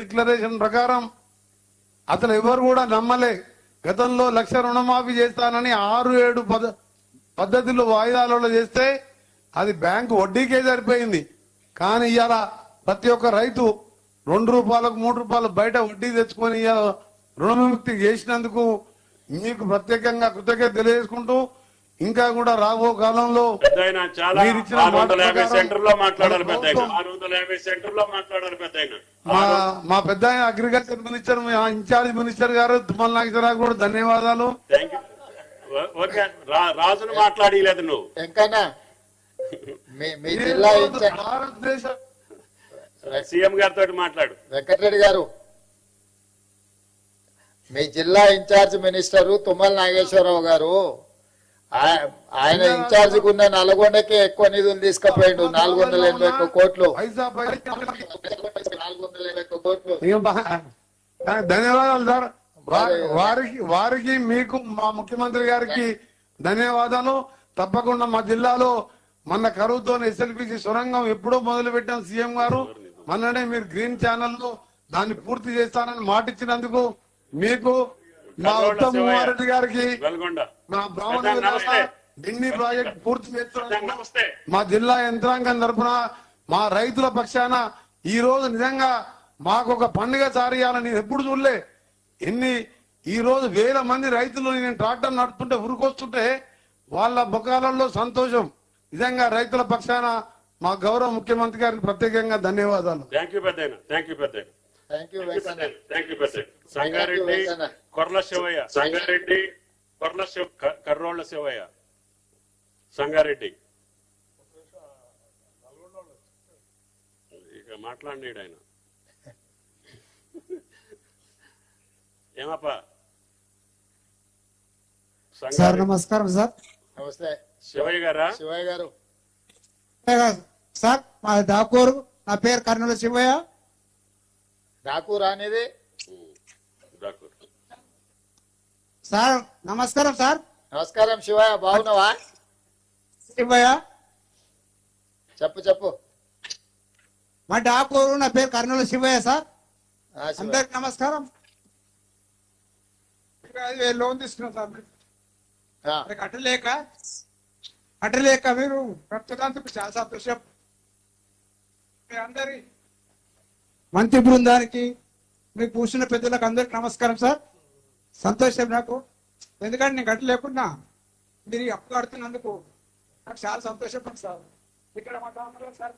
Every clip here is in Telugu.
డిక్లరేషన్ ప్రకారం అసలు ఎవరు కూడా నమ్మలే. గతంలో లక్ష రుణమాఫీ చేస్తానని ఆరు ఏడు పద పద్ధతులు వాయిదాలలో చేస్తే అది బ్యాంకు వడ్డీకే సరిపోయింది. కానీ ఇవాళ ప్రతి ఒక్క రైతు రెండు రూపాయలకు మూడు రూపాయలు బయట వడ్డీ తెచ్చుకొని ఇవాళ రుణవిముక్తి చేసినందుకు మీకు ప్రత్యేకంగా కృతజ్ఞత తెలియజేసుకుంటూ ఇంకా కూడా రాబో కాలంలో మా పెద్ద అగ్రికల్చర్ మినిస్టర్ మా ఇన్ఛార్జ్ మినిస్టర్ గారు తుమ్మల నాగేశ్వరరావు కూడా ధన్యవాదాలు. రాజును మాట్లాడలేదు నువ్వు. భారతదేశ సీఎం గారితో మాట్లాడు. వెంకటరెడ్డి గారు మీ జిల్లా ఇన్ఛార్జ్ మినిస్టర్ తుమ్మల నాగేశ్వరరావు గారు ఆయన ఇన్ఛార్జ్ ఉన్న నల్గొండకే ఎక్కువ నిధులు తీసుకుపోయిండు. నాలుగు వందల ఎనభై ఒక్క కోట్లు. ధన్యవాదాలు సార్. వారికి వారికి మీకు మా ముఖ్యమంత్రి గారికి ధన్యవాదాలు. తప్పకుండా మా జిల్లాలో మన కరువుతో ఎస్ఎల్పిసి సొరంగం ఎప్పుడో మొదలు పెట్టాం సీఎం గారు. మొన్ననే మీరు గ్రీన్ ఛానల్లో దాన్ని పూర్తి చేస్తానని మాట ఇచ్చినందుకు మీకు మా ఉత్తమ్ కుమార్ రెడ్డి గారికి మా బ్రాహ్మణ. ఢిల్లీ ప్రాజెక్ట్ పూర్తి మా జిల్లా యంత్రాంగం తరపున మా రైతుల పక్షాన ఈ రోజు నిజంగా మాకు ఒక పండుగ సారియాలని నేను ఎప్పుడు చూడలే. ఎన్ని ఈ రోజు వేల మంది రైతులు నేను ట్రాక్టర్ నడుపుతుంటే ఉరికొస్తుంటే వాళ్ళ ముఖాలలో సంతోషం. నిజంగా రైతుల పక్షాన మా గౌరవ ముఖ్యమంత్రి గారికి ప్రత్యేకంగా ధన్యవాదాలు. థ్యాంక్ యూ పెద్ద థ్యాంక్ యూ పెద్ద thank you Venkanna thank you పెద్ద. సంగారెడ్డి. కొర్ల శివయ్య. సంగారెడ్డి కొర్ల శివ కర్రోళ్ళ శివయ్య. సంగారెడ్డి. ఇక మాట్లాడినాడు ఆయన. ఏమప్పా? సార్ నమస్కారం సార్. నమస్తే. శివయ్య గారా? శివయ్య గారు. సార్ మా దాకూరు నా పేరు కర్నూలు శివయ్య. నాకు రానిది డాకూర్ సార్ నమస్కారం సార్. నమస్కారం శివయ్య బాగున్నావా? శివయ్య. చెప్పు చెప్పు. మా డాకూరు నా పేరు కర్నూలు శివయ్య సార్. అందరికి నమస్కారం. లోన్ తీసుకున్నాం సార్ కట్టలేక కట్టలేక మీరు కట్టడానికి చాలా సంతోషం. మీ అందరి మంత్రి బృందానికి మీకు కూర్చున్న పెద్దలకు అందరికి నమస్కారం సార్. సంతోషం నాకు. ఎందుకంటే నేను కట్టలేకున్నా మీరు ఈ అప్పు కడుతున్నందుకు నాకు చాలా సంతోషం సార్. ఇక్కడ మా డాక్టర్ సార్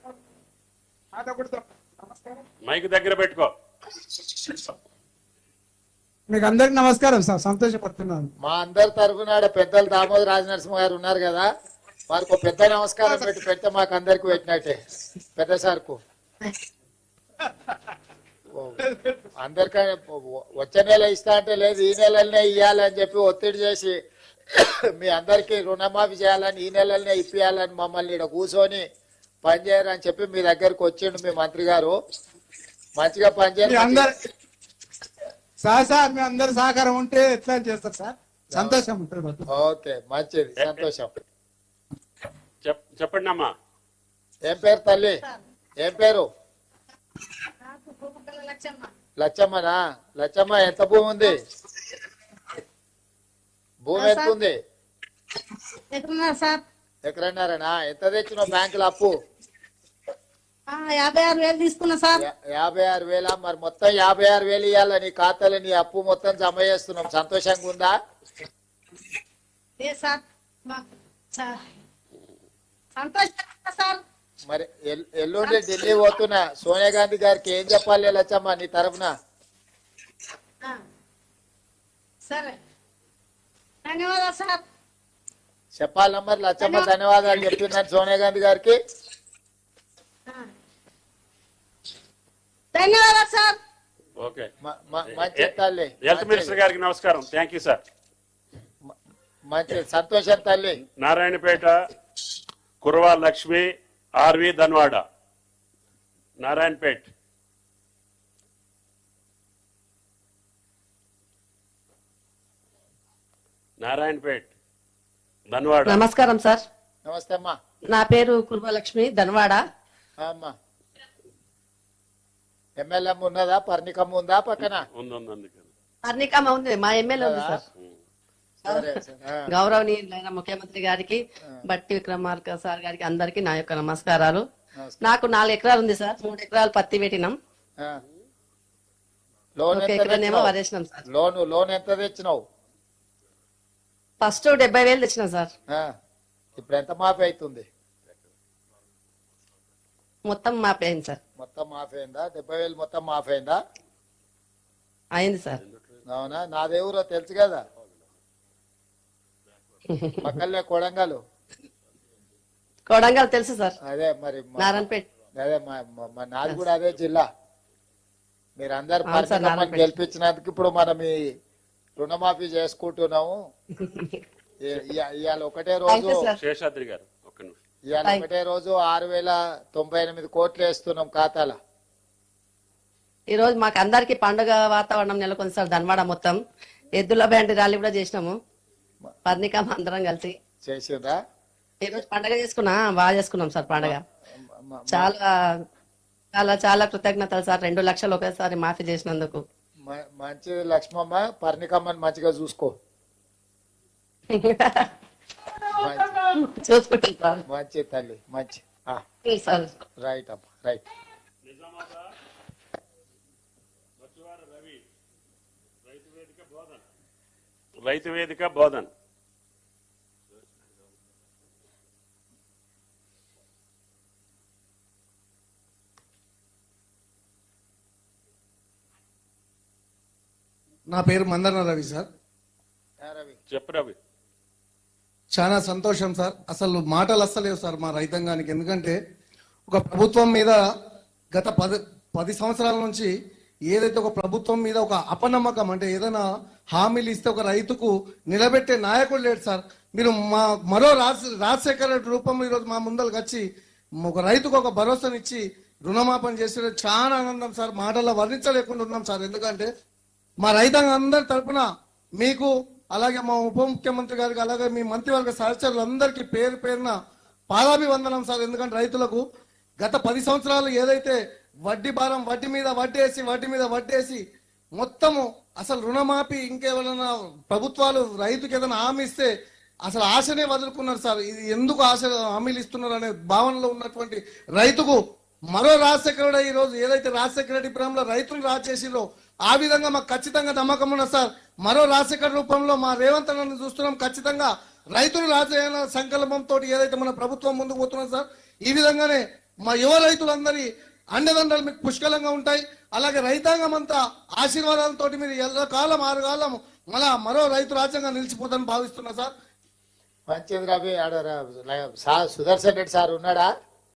మాతో కూడా నమస్కారం. మైక్ దగ్గర పెట్టుకో. మీకు అందరికి నమస్కారం సార్ సంతోషపడుతున్నాను. మా అందరి తరఫున పెద్దలు దామోదర్ రాజనరసింహ గారు ఉన్నారు కదా వారికి ఒక పెద్ద నమస్కారం పెట్టి పెడితే మాకు అందరికి పెట్టినట్టే. పెద్ద సార్కు. అందరికీ వచ్చే నెల ఇస్తా అంటే లేదు ఈ నెలలనే ఇవ్వాలని చెప్పి ఒత్తిడి చేసి మీ అందరికీ రుణమాఫీ చేయాలని ఈ నెలలనే ఇప్పియాలని మమ్మల్ని ఇక్కడ కూర్చొని పనిచేయరని చెప్పి మీ దగ్గరికి వచ్చిండు మీ మంత్రి గారు. మంచిగా మీ పనిచేయాలి అందరు సార్ సార్ మీ అందరి సహకారం ఉంటే ఎట్లా చేస్తారు సార్? సంతోషం. ఓకే మంచిది సంతోషం. చెప్ చెప్పండి అమ్మా ఏం పేరు తల్లి? ఏం పేరు? లచ్చమ్మనా? లచ్చమ్మ ఎంత భూమి ఉంది? భూమి ఎంత ఉంది? ఎక్కడున్నారు సార్? ఎకరన్నారనా ఎంత తెచ్చినావు బ్యాంకులో అప్పు? యాభై ఆరు వేలు తీసుకున్నా సార్. యాభై ఆరు వేల? మరి మొత్తం యాభై ఆరు వేలు ఇవ్వాల నీ ఖాతాలో? నీ అప్పు మొత్తం జమ చేస్తున్నాం. సంతోషంగా ఉందా? సార్. సంతోషంగా సార్. మరి ఎల్- ఎల్లుండి ఢిల్లీ పోతున్నా. సోనియా గాంధీ గారికి ఏం చెప్పాలి లచ్చమ్మ నీ తరఫున? చెప్పాలమ్మా మరి లచ్చమ్మ ధన్యవాదాలు. చెప్తున్నాను సోనియా గాంధీ గారికి. ధన్యవాదాలు సార్. హెల్త్ మినిస్టర్ గారికి నమస్కారం. Thank you sir. మంచి సంతోషం తల్లి. నారాయణపేట కుర్వా లక్ష్మి ఆర్వి ధన్వాడ నారాయణపేట్. నారాయణపేట్ ధన్వాడ. నమస్కారం సార్. నమస్తే అమ్మా. నా పేరు కుర్మలక్ష్మి ధన్వాడ. ఆ అమ్మా. ఎమ్మెల్యే ఉన్నదా? పర్ణికమ్మ ఉందా పక్కన? ఉంది అర్నికమ్మ ఉంది మా ఎమ్మెల్యే ఉంది సార్. గౌరవనీయులైన ముఖ్యమంత్రి గారికి బట్టి విక్రమార్క సార్ గారికి అందరికి నా యొక్క నమస్కారాలు. నమస్కారం. నాకు నాలుగు ఎకరాలు ఉంది సార్ మూడు ఎకరాలు పత్తి పెట్టినాం. లోన్ లోను లోన్ ఎంత తెచ్చినావు? ఫస్ట్ డెబ్బై వేలు తెచ్చినాం సార్. ఇప్పుడు ఎంత మాఫీ అవుతుంది? మొత్తం మాపి అయింది సార్. మొత్తం మాఫీ అయిందా? డెబ్బై వేలు మొత్తం మాఫీ అయిందా? అయింది సార్. అవునా? నాదేవురో తెలుసు కదా. పక్కనే కొడంగలు. కొడంగల్ తెలుసు సార్. అదే మరి నారాయణపేట్. అదే మా నాది కూడా అదే జిల్లా. మీరు అందరు అవును సార్, పరిశ్రమను. గెలిపించినందుకు ఇప్పుడు మనం ఈ రుణమాఫీ చేసుకుంటున్నాము. ఇవాళ ఒకటే రోజు శేషాద్రి గారు ఒక్క నిమిషం. ఇవాళ ఒకటే రోజు ఆరు వేల తొంభై ఎనిమిది కోట్లు వేస్తున్నాం ఖాతాల. ఈ రోజు మాకు అందరికి పండుగ వాతావరణం నెలకొంది సార్ ధన్వాడ మొత్తం. ఎద్దుల బ్యాండ్ ర్యాలీ కూడా చేసినాము. పర్ణికమ్మ అందరం కలిసి. చేసిండ్రా ఈ రోజు పండుగ చేసుకున్నా. బాగా చేసుకున్నాం సార్ పండుగ. చాలా చాలా చాలా కృతజ్ఞతలు సార్. రెండు లక్షలు ఒకేసారి మాఫీ చేసినందుకు. మ- మంచిది లక్ష్మమ్మ పర్ణికమ్మని మంచిగా చూసుకో. మంచి. చూసుకుంటాం మంచి తల్లి మంచి. రైట్ అమ్మ రైట్ నిజామాబాద్ బచ్చువార రవి రైతు వేదిక బోధన్. నా పేరు మందన రవి సార్. చెప్పు రవి. చాలా సంతోషం సార్. అసలు మాటలు వస్తలేవు సార్ మా రైతాంగానికి. ఎందుకంటే ఒక ప్రభుత్వం మీద గత పది పది సంవత్సరాల నుంచి ఏదైతే ఒక ప్రభుత్వం మీద ఒక అపనమ్మకం అంటే ఏదైనా హామీలు ఇస్తే ఒక రైతుకు నిలబెట్టే నాయకుడు లేడు సార్. మీరు మా మరో రాజ రాజశేఖర రెడ్డి రూపంలో ఈరోజు మా ముందరకు వచ్చి ఒక రైతుకు ఒక భరోసానిచ్చి రుణమాపన చేసే చాలా ఆనందం సార్. మాటల్లో వర్ణించలేకుండా ఉన్నాం సార్. ఎందుకంటే మా రైతాంగం అందరి తరఫున మీకు అలాగే మా ఉప ముఖ్యమంత్రి గారికి అలాగే మీ మంత్రివర్గ సహచరులందరికీ పేరు పేరున పాదాభివందనం సార్. ఎందుకంటే రైతులకు గత పది సంవత్సరాలు ఏదైతే వడ్డీ భారం వడ్డీ మీద వడ్డేసి వడ్డీ మీద వడ్డేసి మొత్తము అసలు రుణమాఫీ ఇంకేమైనా ప్రభుత్వాలు రైతుకి ఏదైనా హామీ ఇస్తే అసలు ఆశనే వదులుకున్నారు సార్. ఇది ఎందుకు ఆశ హామీలు ఇస్తున్నారు అనే భావనలో ఉన్నటువంటి రైతుకు మరో రాజశేఖరుడు ఈ రోజు ఏదైతే రాజశేఖర రెడ్డి ప్రేమలో రైతులు రాజేసిలో ఆ విధంగా మాకు ఖచ్చితంగా నమ్మకం ఉన్నది సార్. మరో రాజశేఖర రూపంలో మా రేవంత్ అన్నను చూస్తున్నాం. ఖచ్చితంగా రైతులు రాజయ్య సంకల్పంతో ఏదైతే మన ప్రభుత్వం ముందుకు పోతున్నాం సార్ ఈ విధంగానే మా యువ రైతులందరి అండదండలు మీకు పుష్కలంగా ఉంటాయి. అలాగే రైతాంగం అంతా ఆశీర్వాదాలతో మీరు ఎల్లకాలం ఆరు కాలం మళ్ళా మరో రైతు రాజ్యంగా నిలిచిపోతాను భావిస్తున్నా సార్. మంచిది ఆడ సుదర్శన్ రెడ్డి సార్ ఉన్నాడా?